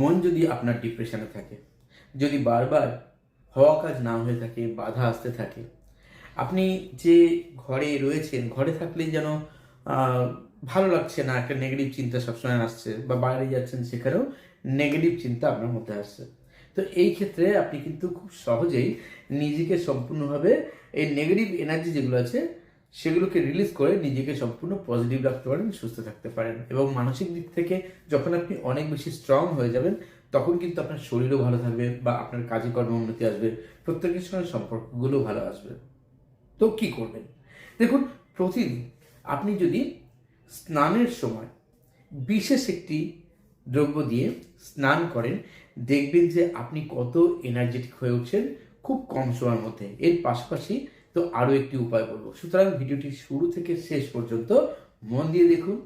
মন যদি আপনার ডিপ্রেশনে থাকে, যদি বারবার হওয়া কাজ না হয়ে থাকে, বাধা আসতে থাকে, আপনি যে ঘরে রয়েছেন, ঘরে থাকলেই যেন ভালো লাগছে না, একটা নেগেটিভ চিন্তা সবসময় আসছে বা বাইরে যাচ্ছেন সেখানেও নেগেটিভ চিন্তা আপনার মধ্যে আসছে। তো এই ক্ষেত্রে আপনি কিন্তু খুব সহজেই নিজেকে সম্পূর্ণভাবে এই নেগেটিভ এনার্জি যেগুলো আছে সেগুলোকে রিলিজ করে নিজেকে সম্পূর্ণ পজিটিভ রাখতে পারেন, সুস্থ থাকতে পারেন এবং মানসিক দিক থেকে যখন আপনি অনেক বেশি স্ট্রং হয়ে যাবেন, তখন কিন্তু আপনার শরীরও ভালো থাকবে বা আপনার কাজে কর্মে উন্নতি আসবে, প্রত্যেকের সঙ্গে সম্পর্কগুলো ভালো আসবে। তো কি করবেন? দেখুন, প্রতিদিন আপনি যদি স্নানের সময় বিশেষ একটি দ্রব্য দিয়ে স্নান করেন, দেখবেন যে আপনি কত এনার্জেটিক হয়ে উঠছেন, খুব কম সময়ের মধ্যে। এর পাশাপাশি তো আরও একটি উপায় বলব। সুতরাং ভিডিওটি শুরু থেকে শেষ পর্যন্ত মন দিয়ে দেখুন।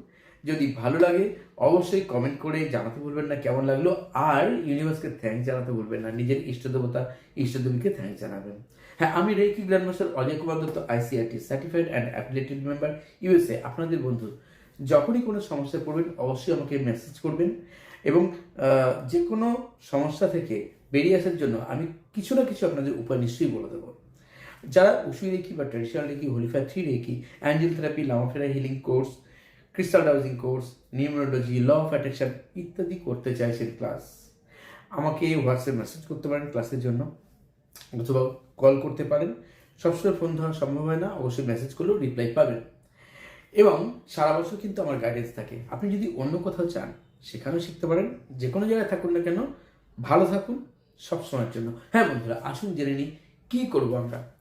যদি ভালো লাগে, অবশ্যই কমেন্ট করে জানাতে ভুলবেন না কেমন লাগল। আর ইউনিভার্সকে থ্যাংক জানাতে ভুলবেন না, নিজের ইষ্টদেবতা ইষ্টদেবীকে থ্যাংক জানাবেন। হ্যাঁ আমি Reiki grand master, Ajay Kumar Dutta ICRT certified and affiliated member USA আপনাদের বন্ধু। যখনই কোনো সমস্যায় পড়বেন, অবশ্যই আমাকে মেসেজ করবেন। এবং যে কোনো সমস্যা থেকে বেরিয়ে আসার জন্য আমি কিছু না কিছু আপনাদের উপায় নিশ্চয়ই বলে দেবো। যারা উসুই রেখি বা traditional Reiki holy fire three Reiki angel therapy Lama Fera healing course crystal dowsing course numerology law of attraction ইত্যাদি করতে চাইছেন ক্লাস আমাকে হোয়াটসঅ্যাপ মেসেজ করতে পারেন ক্লাসের জন্য। অথবা কল করতে পারেন। সবসময় ফোন ধরা সম্ভব হয় না। অবশ্যই মেসেজ করলেও রিপ্লাই পাবেন। এবং সারা বছর কিন্তু আমার গাইডেন্স থাকে। আপনি যদি অন্য কোথাও চান, সেখানেও শিখতে পারেন। যে কোনো জায়গায় থাকুন না কেন, ভালো থাকুন সব সময়ের জন্য। হ্যাঁ বন্ধুরা, আসুন জেনে নিই, কী করব আমরা?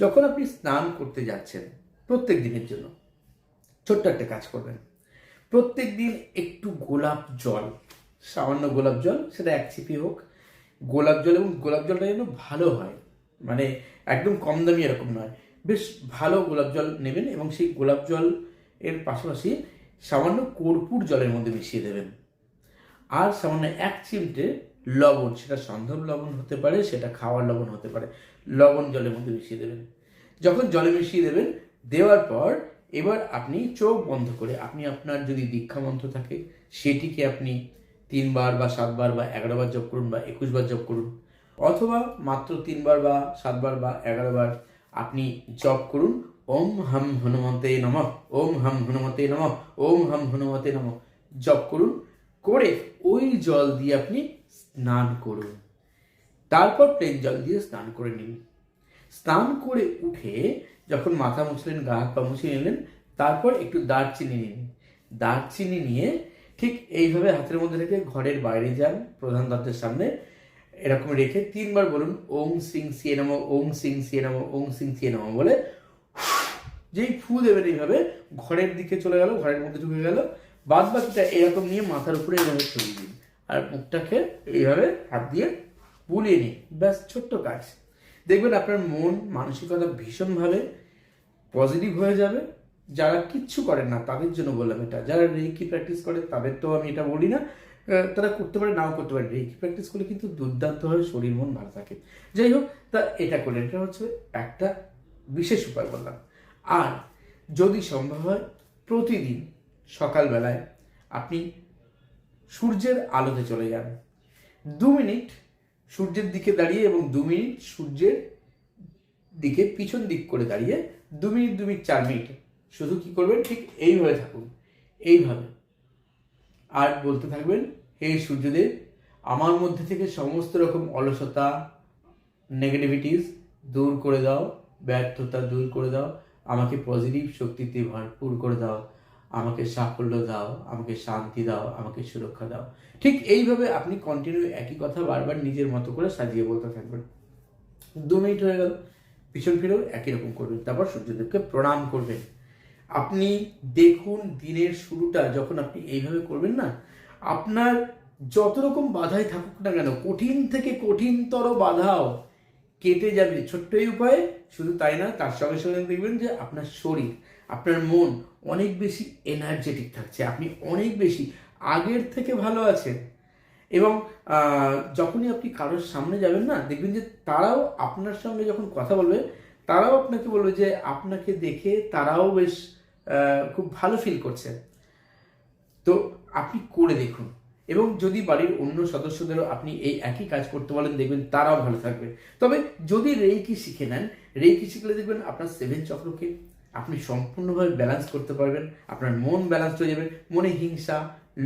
যখন আপনি স্নান করতে যাচ্ছেন প্রত্যেক দিনের জন্য, ছোট্ট একটা কাজ করবেন। প্রত্যেক দিন একটু গোলাপ জল, সামান্য গোলাপ জল, সেটা এক ছিপি হোক। গোলাপ জল এবং গোলাপ জলটা যেন ভালো হয় মানে একদম কম দামি এরকম নয়। বেশ ভালো গোলাপ জল নেবেন এবং সেই গোলাপ জল এর পাশাপাশি সামান্য কর্পূর জলের মধ্যে মিশিয়ে দেবেন। আর সামান্য এক চিমটে লবণ, সেটা সন্ধব লবণ হতে পারে, সেটা খাওয়ার লবণ হতে পারে, লবণ জলের মধ্যে মিশিয়ে দেবেন। যখন জলে মিশিয়ে দেবেন, দেওয়ার পর এবার আপনি চোখ বন্ধ করে, আপনি আপনার যদি দীক্ষা মন্ত্র থাকে, সেটিকে আপনি তিনবার বা সাতবার বা এগারোবার জপ করুন বা একুশবার জপ করুন। অথবা মাত্র তিনবার বা সাতবার বা এগারোবার আপনি জপ করুন, ওম হাম হনুমতে নম, ওম হাম হনুমতে নম, ওম হাম হনুমতে নম, জপ করুন, করে ওই জল দিয়ে আপনি স্নান করুন। তারপর প্লেন জল দিয়ে স্নান করে নিন। স্নান করে উঠে যখন মাথা মুছলেন, গা হাত পা মুছে নিলেন, তারপর একটু দারচিনি নিন। দারচিনি নিয়ে ঠিক এইভাবে হাতের মধ্যে রেখে ঘরের বাইরে যান, প্রধান দত্তের সামনে। এরকম রেখে তিনবার বলুন ওং সিং সিয়ে নম ওং সিং সিয়ে নম ওং সিং সিয়ে নম বলে যেই ফু দেবেন এইভাবে ঘরের দিকে চলে গেল, ঘরের মধ্যে ঢুকে গেল। বাদ বাকিটা এরকম নিয়ে মাথার উপরে এইভাবে ছড়িয়ে দিন। আর মুখটাকে এইভাবে হাত দিয়ে বুলিয়ে নিন। ব্যাস, ছোট্ট কাজ। দেখবেন আপনার মন, মানসিকতা ভীষণভাবে পজিটিভ হয়ে যাবে। যারা কিচ্ছু করেন না, তাদের জন্য বললাম এটা। যারা রেকি প্র্যাকটিস করে, তাদের তো আমি এটা বলি না। তারা করতে পারে, নাও করতে পারে। রেকি প্র্যাকটিস করলে কিন্তু দুর্দান্তভাবে শরীর মন ভালো থাকে। যাই হোক, তা এটা করলেন, এটা হচ্ছে একটা বিশেষ উপায় বললাম। আর যদি সম্ভব হয়, প্রতিদিন সকালবেলায় আপনি সূর্যের আলোতে চলে যান। দু মিনিট সূর্যের দিকে দাঁড়িয়ে এবং দু মিনিট সূর্যের দিকে পিছন দিক করে দাঁড়িয়ে, দু মিনিট দু মিনিট, চার মিনিট। শুধু কি করবেন? ঠিক এইভাবে থাকুন। এইভাবে। আর বলতে থাকবেন, হে সূর্যদেব, আমার মধ্যে থেকে সমস্ত রকম অলসতা নেগেটিভিটিস দূর করে দাও, ব্যর্থতা দূর করে দাও, আমাকে পজিটিভ শক্তিতে ভরপুর করে দাও। আমাকে সাফল্য দাও, আমাকে শান্তি দাও, আমাকে সুরক্ষা দাও। ঠিক এইভাবে আপনি কন্টিনিউ একই কথা বারবার নিজের মতো করে সাজিয়ে বলতে থাকবেন। দু মিনিট হয়ে গেল, পিছন ফিরেও একই রকম করবেন। তারপর সূর্যদেবকে প্রণাম করবেন। আপনি দেখুন দিনের শুরুটা যখন আপনি এইভাবে করবেন না, আপনার যত রকম বাধাই থাকুক না কেন, কঠিন থেকে কঠিনতর বাধাও কেটে যাবে। ছোট্ট এই উপায়ে শুধু তাই না তার সঙ্গে সঙ্গে দেখবেন যে আপনার শরীর, আপনার মন অনেক বেশি এনার্জেটিক থাকছে। আপনি অনেক বেশি আগের থেকে ভালো আছেন। এবং যখনই আপনি কারোর সামনে যাবেন না, দেখবেন যে তারাও আপনার সঙ্গে যখন কথা বলবে, তারাও আপনাকে বলবে যে আপনাকে দেখে তারাও বেশ খুব ভালো ফিল করছে। তো আপনি করে দেখুন। এবং যদি বাড়ির অন্য সদস্যদেরও আপনি এই একই কাজ করতে বলেন, দেখবেন তারাও ভালো থাকবে। তবে যদি রেইকি শিখে নেন, রেইকি শিখলে দেখবেন আপনার সেভেন চক্রকে আপনি সম্পূর্ণভাবে ব্যালেন্স করতে পারবেন, আপনার মন ব্যালেন্স হয়ে যাবে। মনে হিংসা,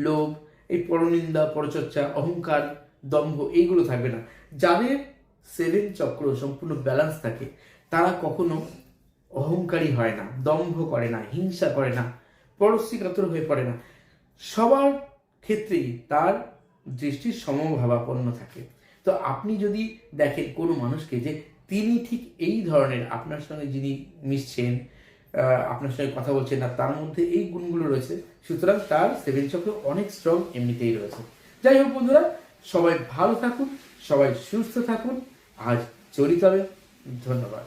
লোভ, এই পরনিন্দা, পরচর্চা, অহংকার, দম্ভ, এইগুলো থাকবে না। যাদের সেভেন চক্র সম্পূর্ণ ব্যালেন্স থাকে, তারা কখনো অহংকারী হয় না, দম্ভ করে না, হিংসা করে না, পরশ্রীকাতর হয়ে পড়ে না। সবার ক্ষেত্রেই তার দৃষ্টি সমভাবাপন্ন থাকে। তো আপনি যদি দেখেন কোনো মানুষকে যে তিনি ঠিক এই ধরনের আপনার সঙ্গে যিনি মিশছেন আপনার সঙ্গে কথা বলছেন না, তার মধ্যে এই গুণগুলো রয়েছে, সুতরাং তার সেভেন চক্র অনেক স্ট্রং এমনিতেই রয়েছে। যাই হোক বন্ধুরা, সবাই ভালো থাকুন, সবাই সুস্থ থাকুন। আজ চলি তবে ধন্যবাদ।